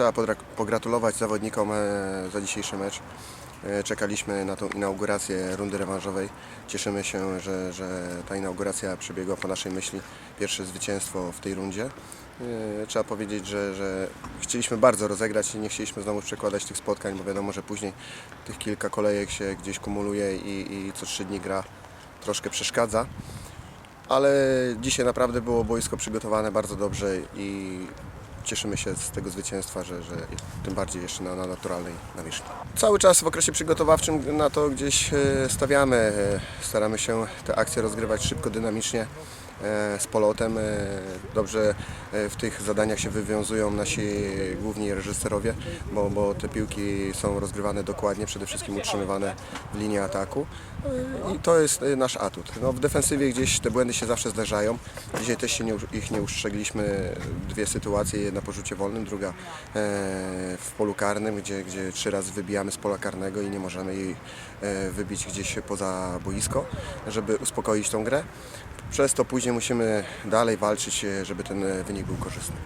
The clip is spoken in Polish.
trzeba pogratulować zawodnikom e, za dzisiejszy mecz. E, Czekaliśmy na tą inaugurację rundy rewanżowej. Cieszymy się, że, że ta inauguracja przebiegła po naszej myśli. Pierwsze zwycięstwo w tej rundzie. E, Trzeba powiedzieć, że, że chcieliśmy bardzo rozegrać i nie chcieliśmy znowu przekładać tych spotkań, bo wiadomo, że później tych kilka kolejek się gdzieś kumuluje i, i co trzy dni gra troszkę przeszkadza. Ale dzisiaj naprawdę było boisko przygotowane bardzo dobrze i cieszymy się z tego zwycięstwa, że, że tym bardziej jeszcze na, na naturalnej nawierzchni. Cały czas w okresie przygotowawczym na to gdzieś e, stawiamy. e, Staramy się te akcje rozgrywać szybko, dynamicznie, z polotem. e, Dobrze e, w tych zadaniach się wywiązują nasi główni reżyserowie, bo, bo te piłki są rozgrywane dokładnie, przede wszystkim utrzymywane w linii ataku. E, I to jest e, nasz atut. No, w defensywie gdzieś te błędy się zawsze zdarzają. Dzisiaj też się nie, ich nie ustrzegliśmy. Dwie sytuacje, jedna po rzucie wolnym, druga e, w polu karnym, gdzie, gdzie trzy razy wybijamy z pola karnego i nie możemy jej e, wybić gdzieś poza boisko, żeby uspokoić tą grę. Przez to później musimy dalej walczyć, e, żeby ten e, wynik był korzystny.